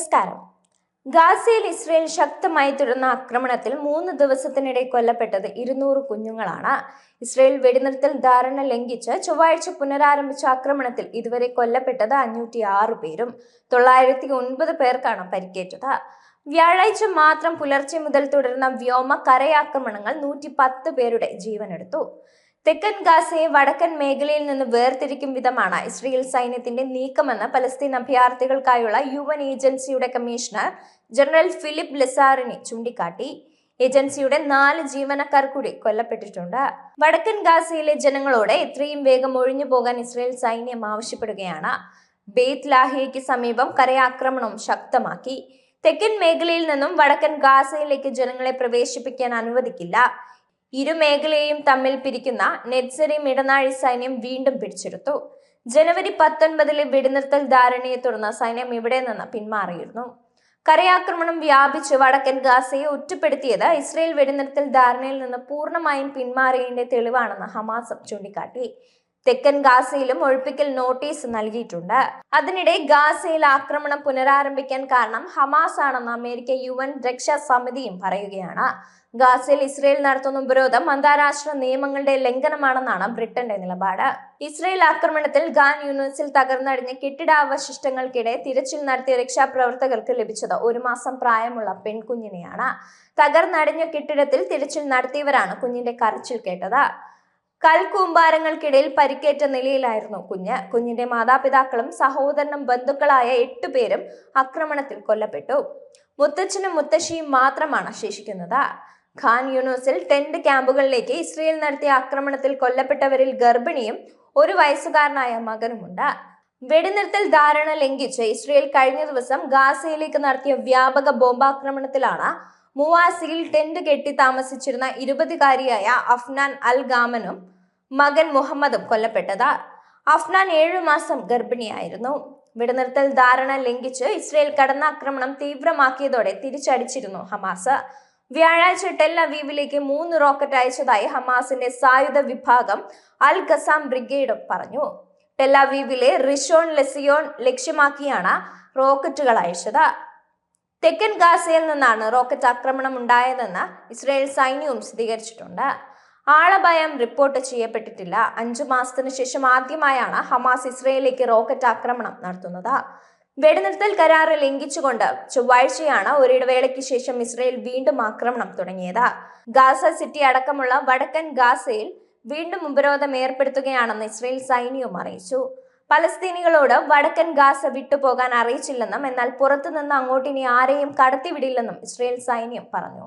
നമസ്കാരം. ഗാസയിൽ ഇസ്രയേൽ ശക്തമായി തുടർന്ന ആക്രമണത്തിൽ മൂന്ന് ദിവസത്തിനിടെ കൊല്ലപ്പെട്ടത് ഇരുന്നൂറ് കുഞ്ഞുങ്ങളാണ്. ഇസ്രയേൽ വെടിനിർത്തൽ ധാരണ ലംഘിച്ച് ചൊവ്വാഴ്ച പുനരാരംഭിച്ച ആക്രമണത്തിൽ ഇതുവരെ കൊല്ലപ്പെട്ടത് അഞ്ഞൂറ്റി ആറ് പേരും. തൊള്ളായിരത്തി ഒൻപത് പേർക്കാണ് പരിക്കേറ്റത്. വ്യാഴാഴ്ച മാത്രം പുലർച്ചെ മുതൽ തുടർന്ന വ്യോമ കരയാക്രമണങ്ങൾ നൂറ്റി പത്ത് പേരുടെ ജീവനെടുത്തു. തെക്കൻ ഗാസയെ വടക്കൻ മേഖലയിൽ നിന്ന് വേർതിരിക്കും വിധമാണ് ഇസ്രയേൽ സൈന്യത്തിന്റെ നീക്കമെന്ന് പലസ്തീൻ അഭയാർത്ഥികൾക്കായുള്ള യു എൻ ഏജൻസിയുടെ കമ്മീഷണർ ജനറൽ ഫിലിപ്പ് ലെസാറിനെ ചൂണ്ടിക്കാട്ടി. ഏജൻസിയുടെ നാല് ജീവനക്കാർ കൂടി കൊല്ലപ്പെട്ടിട്ടുണ്ട്. വടക്കൻ ഗാസയിലെ ജനങ്ങളോട് എത്രയും വേഗം ഒഴിഞ്ഞു പോകാൻ ഇസ്രയേൽ സൈന്യം ആവശ്യപ്പെടുകയാണ്. ബേത്ത് ലാഹിയയ്ക്ക് സമീപം കരയാക്രമണം ശക്തമാക്കി. തെക്കൻ മേഖലയിൽ നിന്നും വടക്കൻ ഗാസയിലേക്ക് ജനങ്ങളെ പ്രവേശിപ്പിക്കാൻ അനുവദിക്കില്ല. ഇരു മേഖലയെയും തമ്മിൽ പിരിക്കുന്ന നെറ്റ്സരി ഇടനാഴി സൈന്യം വീണ്ടും പിടിച്ചെടുത്തു. ജനുവരി പത്തൊൻപതിലെ വെടിനിർത്തൽ ധാരണയെ തുടർന്ന് സൈന്യം ഇവിടെ നിന്ന് പിന്മാറിയിരുന്നു. കരയാക്രമണം വ്യാപിച്ച് വടക്കൻ ഗാസയെ ഒറ്റപ്പെടുത്തിയത് ഇസ്രയേൽ വെടിനിർത്തൽ ധാരണയിൽ നിന്ന് പൂർണമായും പിന്മാറിയതിന്റെ തെളിവാണെന്ന് ഹമാസം ചൂണ്ടിക്കാട്ടി. തെക്കൻ ഗാസയിലും ഒഴിപ്പിക്കൽ നോട്ടീസ് നൽകിയിട്ടുണ്ട്. അതിനിടെ ഗാസയിൽ ആക്രമണം പുനരാരംഭിക്കാൻ കാരണം ഹമാസ് ആണെന്ന് അമേരിക്ക യു എൻ രക്ഷാ സമിതിയും പറയുകയാണ്. ഗാസയിൽ ഇസ്രയേൽ നടത്തുന്ന ഉപരോധം അന്താരാഷ്ട്ര നിയമങ്ങളുടെ ലംഘനമാണെന്നാണ് ബ്രിട്ടന്റെ നിലപാട്. ഇസ്രയേൽ ആക്രമണത്തിൽ ഗാൻ യൂണിവേഴ്സിൽ തകർന്നടിഞ്ഞ കെട്ടിടാവശിഷ്ടങ്ങൾക്കിടെ തിരച്ചിൽ നടത്തിയ രക്ഷാപ്രവർത്തകർക്ക് ലഭിച്ചത് ഒരു മാസം പ്രായമുള്ള പെൺകുഞ്ഞിനെയാണ്. തകർന്നടിഞ്ഞ കെട്ടിടത്തിൽ തിരച്ചിൽ നടത്തിയവരാണ് കുഞ്ഞിന്റെ കരച്ചിൽ കേട്ടത്. കൽക്കൂമ്പാരങ്ങൾക്കിടയിൽ പരിക്കേറ്റ നിലയിലായിരുന്നു കുഞ്ഞ്. കുഞ്ഞിന്റെ മാതാപിതാക്കളും സഹോദരനും ബന്ധുക്കളായ എട്ടു പേരും ആക്രമണത്തിൽ കൊല്ലപ്പെട്ടു. മുത്തച്ഛനും മുത്തശ്ശിയും മാത്രമാണ് ശേഷിക്കുന്നത്. ഖാൻ യൂണിവേഴ്സിൽ ടെന്റ് ക്യാമ്പുകളിലേക്ക് ഇസ്രയേൽ നടത്തിയ ആക്രമണത്തിൽ കൊല്ലപ്പെട്ടവരിൽ ഗർഭിണിയും ഒരു വയസ്സുകാരനായ മകനുമുണ്ട്. വെടിനിർത്തൽ ധാരണ ലംഘിച്ച് ഇസ്രയേൽ കഴിഞ്ഞ ദിവസം ഗാസയിലേക്ക് നടത്തിയ വ്യാപക ബോംബാക്രമണത്തിലാണ് മുവാസിയിൽ ടെന്റ് കെട്ടി താമസിച്ചിരുന്ന ഇരുപതുകാരിയായ അഫ്നാൻ അൽ ഗാമനും മകൻ മുഹമ്മദും കൊല്ലപ്പെട്ടത് അഫ്നാൻ ഏഴു മാസം ഗർഭിണിയായിരുന്നു. വെടിനിർത്തൽ ധാരണ ലംഘിച്ച് ഇസ്രയേൽ കടന്നാക്രമണം തീവ്രമാക്കിയതോടെ തിരിച്ചടിച്ചിരുന്നു ഹമാസ്. വ്യാഴാഴ്ച ടെൽ അവീവിലേക്ക് മൂന്ന് റോക്കറ്റ് അയച്ചതായി ഹമാസിന്റെ സായുധ വിഭാഗം അൽ ഖസാം ബ്രിഗേഡ് പറഞ്ഞു. ടെൽ അവീവിലെ റിഷോൺ ലെസിയോൺ ലക്ഷ്യമാക്കിയാണ് റോക്കറ്റുകൾ അയച്ചത്. തെക്കൻ ഗാസയിൽ നിന്നാണ് റോക്കറ്റ് ആക്രമണം ഉണ്ടായതെന്ന് ഇസ്രായേൽ സൈന്യവും സ്ഥിരീകരിച്ചിട്ടുണ്ട്. ആളഭയം റിപ്പോർട്ട് ചെയ്യപ്പെട്ടിട്ടില്ല. അഞ്ചു മാസത്തിനു ശേഷം ആദ്യമായാണ് ഹമാസ് ഇസ്രയേലിലേക്ക് റോക്കറ്റ് ആക്രമണം നടത്തുന്നത്. വെടിനിർത്തൽ കരാറ് ലംഘിച്ചുകൊണ്ട് ചൊവ്വാഴ്ചയാണ് ഒരിടവേളയ്ക്ക് ശേഷം ഇസ്രയേൽ വീണ്ടും ആക്രമണം തുടങ്ങിയത്. ഗാസ സിറ്റി അടക്കമുള്ള വടക്കൻ ഗാസയിൽ വീണ്ടും ഉപരോധം ഏർപ്പെടുത്തുകയാണെന്ന് ഇസ്രയേൽ സൈന്യവും അറിയിച്ചു. പലസ്തീനികളോട് വടക്കൻ ഗാസ വിട്ടുപോകാൻ അറിയിച്ചില്ലെന്നും എന്നാൽ പുറത്തുനിന്ന് അങ്ങോട്ടിനി ആരെയും കടത്തിവിടില്ലെന്നും ഇസ്രയേൽ സൈന്യം പറഞ്ഞു.